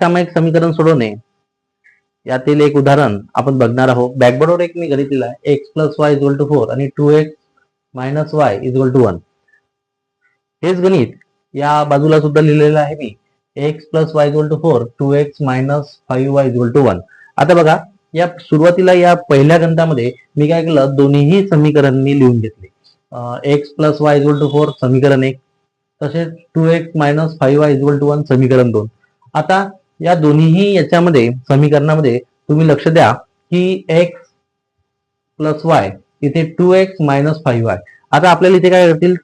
सामायिक समीकरण सोडवणे यातील एक उदाहरण आपण बघणार आहोत. बॅकबोर्डवर एक मी गणित लिहिला x plus y equal to four आणि two x minus y equal to one हेच गणित या बाजूला सुद्धा लिहिलेलं आहे मी. X plus y equal to four two x minus five y equal to one आता बघा या सुरुवातीला या पहिल्या गणितामध्ये मी काय केलं? दोन्हीही समीकरण मी लिहून घेतले. X plus y equal to four समीकरण एक. तसेच two x minus five y equal to one समीकरण दोन. आता या दोन्हीही याच्यामध्ये समीकरणामध्ये तुम्ही लक्ष द्या की एक्स प्लस वाय इथे two x minus five y आता आपल्याला इथे काय करतील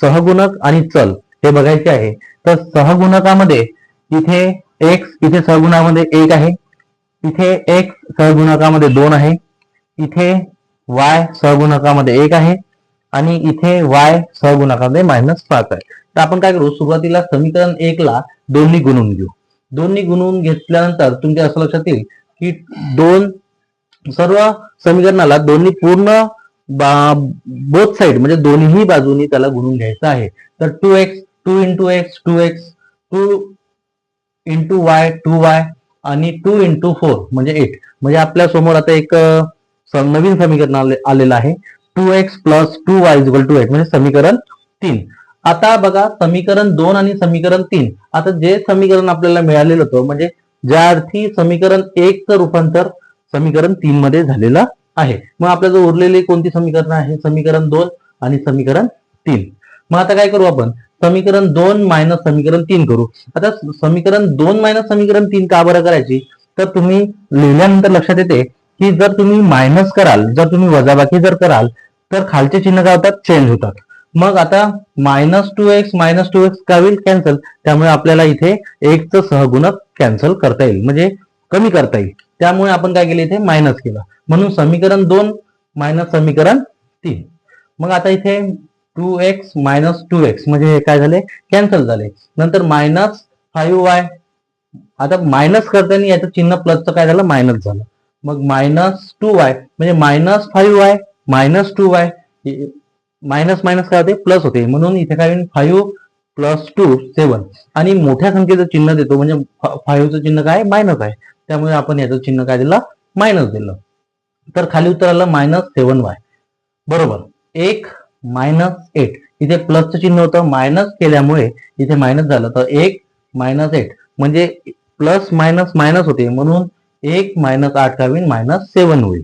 सहगुणक आणि चल हे बघायचे आहे. तर सहगुणकामध्ये इथे एक्स इथे सहगुणामध्ये एक आहे. इथे एक्स सहगुणकामध्ये दोन आहे. इथे वाय सहगुणकामध्ये एक आहे. आणि इथे वाय सहगुणकामध्ये मायनस पाच आहे. तर आपण काय करू? सुरुवातीला समीकरण एक ला दोन्ही गुणून घेऊ. दोन्ही गुणवून घेतल्यानंतर तुमच्या असं लक्षात येईल की दोन सर्व समीकरणाला दोन्ही पूर्ण बोथ साइड म्हणजे दोन्ही बाजूनी त्याला गुणून घ्यायचं आहे. तर two x two into x two x two into y two y आणि टू इंटू फोर म्हणजे एट म्हणजे आपल्यासमोर आता एक स- नवीन समीकरण आलेलं आहे. Two x plus two y equal to eight म्हणजे समीकरण तीन. आता बघा समीकरण दोन आणि समीकरण तीन. आता जे समीकरण आपल्याला मिळालेलं होतं म्हणजे ज्या अर्थी समीकरण एकचं रूपांतर समीकरण तीन मध्ये झालेलं आहे. मग आपल्याला उरलेली कोणती समीकरण आहे समीकरण दोन आणि समीकरण तीन. मग आता काय करू आपण? समीकरण दोन मायनस समीकरण तीन करू. आता समीकरण दोन मायनस समीकरण तीन का बरं करायची? तर तुम्ही लिहिल्यानंतर लक्षात येते की जर तुम्ही मायनस कराल जर तुम्ही वजाबाकी जर कराल तर खालचे चिन्ह काय होतात? चेंज होतात. मग आता minus two x minus two x काय होईल कॅन्सल त्यामुळे आपल्याला इथे एकचं सहगुणक कॅन्सल करता येईल. म्हणजे कमी करता येईल. त्यामुळे आपण काय केलं इथे? मायनस केलं. म्हणून समीकरण दोन मायनस समीकरण तीन. मग आता इथे two x minus two x म्हणजे हे काय झाले? कॅन्सल झाले. नंतर मायनस फाईव्ह वाय आता मायनस करताना याचं चिन्ह प्लसचं काय झालं? मायनस झालं. मग मायनस टू वाय म्हणजे minus five y minus two y minus minus काय होते? प्लस होते. म्हणून इथे काय होईल? फाईव्ह प्लस टू सेवन आणि मोठ्या संख्येचं चिन्ह देतो. म्हणजे फाईव्हचं चिन्ह काय? मायनस आहे. त्यामुळे आपण याचं चिन्ह काय दिलं? मायनस दिलं. तर खाली उत्तर आलं मायनस सेवन वाय बरोबर. एक मायनस एट इथे प्लसचं चिन्ह होतं. मायनस केल्यामुळे इथे मायनस झालं. तर एक मायनस एट म्हणजे प्लस मायनस मायनस होते. म्हणून एक मायनस आठ का होईल? मायनस सेवन होईल.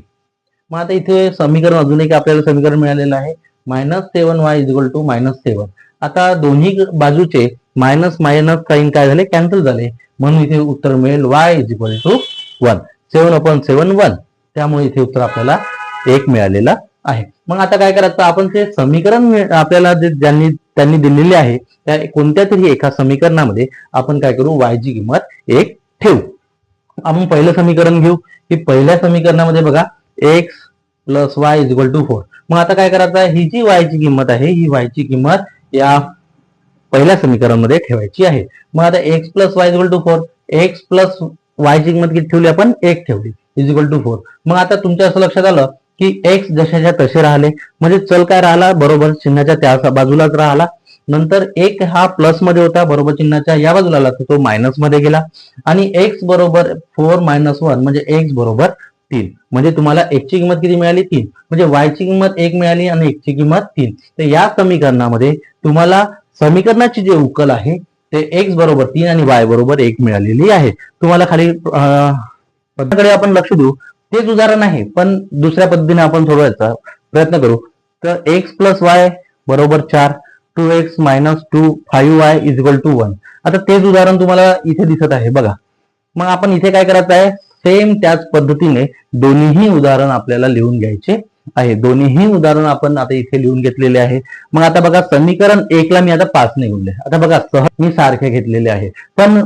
मग आता इथे समीकरण अजून एक आपल्याला समीकरण मिळालेलं आहे. Minus seven y equal to minus seven आता दोन्ही बाजूचे मायनस मायनस साईन काय झाले? कॅन्सल झाले. म्हणून इथे उत्तर मिळेल y is equal to one seven upon seven one त्यामुळे इथे उत्तर आपल्याला एक मिळालेलं आहे. मग आता काय करायचं? आपण ते समीकरण आपल्याला जे ज्यांनी त्यांनी दिलेले आहे त्या कोणत्या तरी एका समीकरणामध्ये आपण काय करू? वायची किंमत एक ठेवू. आपण पहिलं समीकरण घेऊ. की पहिल्या समीकरणामध्ये बघा X plus Y is equal to four. मग आता काय करायचं आहे? ही जी वाय ची किंमत आहे ही वाय ची किंमत या पहिल्या समीकरणामध्ये ठेवायची आहे. मग आता X plus Y equal to four X plus Y ची किंमत किती ठेवली आपण? एक ठेवली. इज इक्वल टू फोर मग आता तुमच्या असं लक्षात आलं की एक्स जशाच्या तसे राहिले. म्हणजे चल काय राहिला? बरोबर चिन्हाच्या त्या बाजूलाच राहिला. नंतर एक हा प्लसमध्ये होता बरोबर चिन्हाच्या या बाजूला आला तर तो मायनसमध्ये गेला. आणि एक्स बरोबर फोर मायनस वन म्हणजे एक्स बरोबर तीन. म्हणजे तुम्हाला x ची किंमत किती मिळाली? तीन. म्हणजे वायची ची किंमत एक मिळाली आणि एकची किंमत तीन. तर या समीकरणामध्ये तुम्हाला समीकरणाची जे उकल आहे ते एक्स बरोबर तीन आणि वाय बरोबर एक मिळालेली आहे. तुम्हाला खाली अं, आपण लक्ष देऊ. तेच उदाहरण आहे पण दुसऱ्या पद्धतीने आपण सोडवायचा प्रयत्न करू. तर एक्स प्लस वाय बरोबर चार two X minus two five Y is equal to one आता तेच उदाहरण तुम्हाला इथे दिसत आहे बघा. मग आपण इथे काय करायचं आहे? सेम त्याच पद्धतीने दोन्हीही उदाहरण आपल्याला लिहून घ्यायचे आहे. दोन्हीही उदाहरण आपण आता इथे लिहून घेतलेले आहे. मग आता बघा समीकरण एकला मी आता पाच निघून आता बघा सह मी सारखे घेतलेले आहे. पण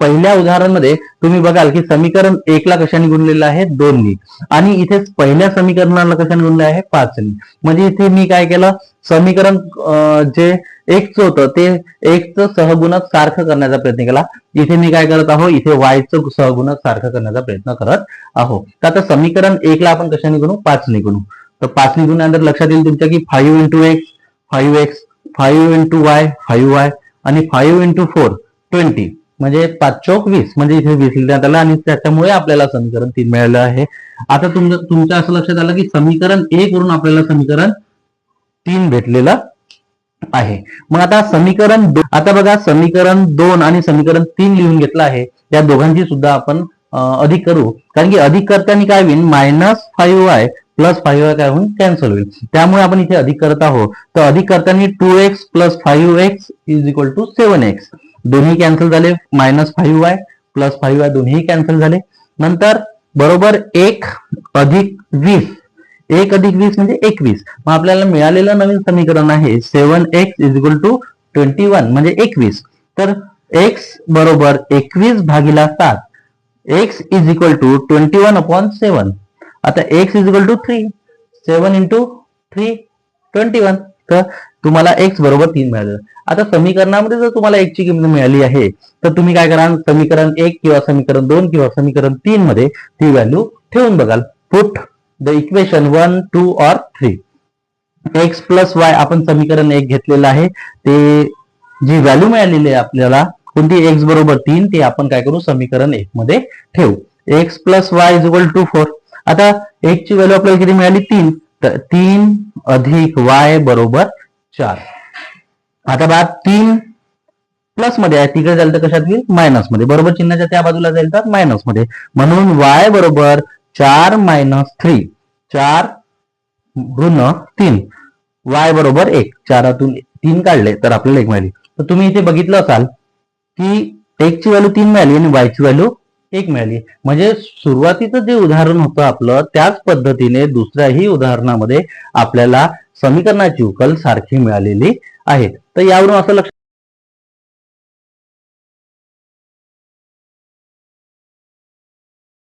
पहिल्या उदाहरणामध्ये तुम्ही बघाल की समीकरण एकला कशाने गुणलेलं आहे? दोननी आणि इथे पहिल्या समीकरणाला कशाने गुणले आहे? पाचनी म्हणजे इथे मी काय केलं? समीकरण जे एकचं होतं ते एकचं सहगुणक सारखं करण्याचा प्रयत्न केला. इथे मी काय करत आहो? इथे वायचं सहगुणक सारखं करण्याचा प्रयत्न करत आहो. तर आता समीकरण एकला आपण कशाने गुणू? पाचने गुणू. तर पाचने गुणल्यानंतर लक्षात येईल तुमच्या की five into X five X five into Y five Y आणि फाईव्ह इंटू फोर ट्वेंटी. म्हणजे पाच चौक वीस म्हणजे इथे वीस लिहिण्यात आलं आणि त्याच्यामुळे आपल्याला समीकरण तीन मिळालं आहे. आता तुमचं तुमच्या असं लक्षात आलं की समीकरण एक वरून आपल्याला समीकरण तीन भेटलेलं आहे. मग आता समीकरण आता बघा समीकरण दोन आणि समीकरण तीन लिहून घेतलं आहे. या दोघांची सुद्धा आपण अधिक करू. कारण की अधिक करताना काय होईल? Minus five Y plus five Y काय होईल? कॅन्सल होईल. त्यामुळे आपण इथे अधिक करत आहोत. तर अधिक करताना two X plus five X is equal to seven X. दोन्ही कॅन्सल झाले minus five Y plus five Y दोन्ही कॅन्सल झाले. नंतर बरोबर एक अधिक वीस. एक अधिक वीस म्हणजे एकवीस. मग आपल्याला मिळालेलं नवीन समीकरण आहे seven X is equal to twenty one म्हणजे एकवीस. तर एक्स बरोबर एकवीस भागीला सात. X is equal to twenty one upon seven आता X is equal to three seven into three twenty one तर तुम्हाला एक्स बरोबर तीन मिळालं. आता समीकरणामध्ये जर तुम्हाला एक ची किंमत मिळाली आहे तर तुम्ही काय कराल? समीकरण एक किंवा समीकरण दोन किंवा समीकरण तीन मध्ये ती व्हॅल्यू ठेवून बघाल. Put the equation one two or three X plus Y आपण समीकरण एक घेतलेलं आहे. ते जी व्हॅल्यू मिळालेली आहे आपल्याला कोणती? एक्स बरोबर तीन ते आपण काय करू? समीकरण एक मध्ये ठेवू. X plus Y is equal to four आता एक ची व्हॅल्यू आपल्याला किती मिळाली? तीन. तर तीन अधिक वाय बरोबर चार. आता बघा तीन प्लसमध्ये आहे. तिकडे जाईल तर कशात येईल? मायनसमध्ये. बरोबर चिन्हाच्या त्या बाजूला जाईल तर मायनसमध्ये. म्हणून वाय बरोबर चार मायनस थ्री चार ऋण तीन. वाय बरोबर एक. चारातून तीन काढले तर आपल्याला एक मिळाली. तर तुम्ही इथे बघितलं असाल की एक ची व्हॅल्यू तीन मिळाली आणि वायची व्हॅल्यू एक मिळाली. म्हणजे सुरुवातीचं जे उदाहरण होतं आपलं त्याच पद्धतीने दुसऱ्याही उदाहरणामध्ये आपल्याला समीकरणाची उकल सारखी मिळालेली आहे. तर यावरून असं लक्षात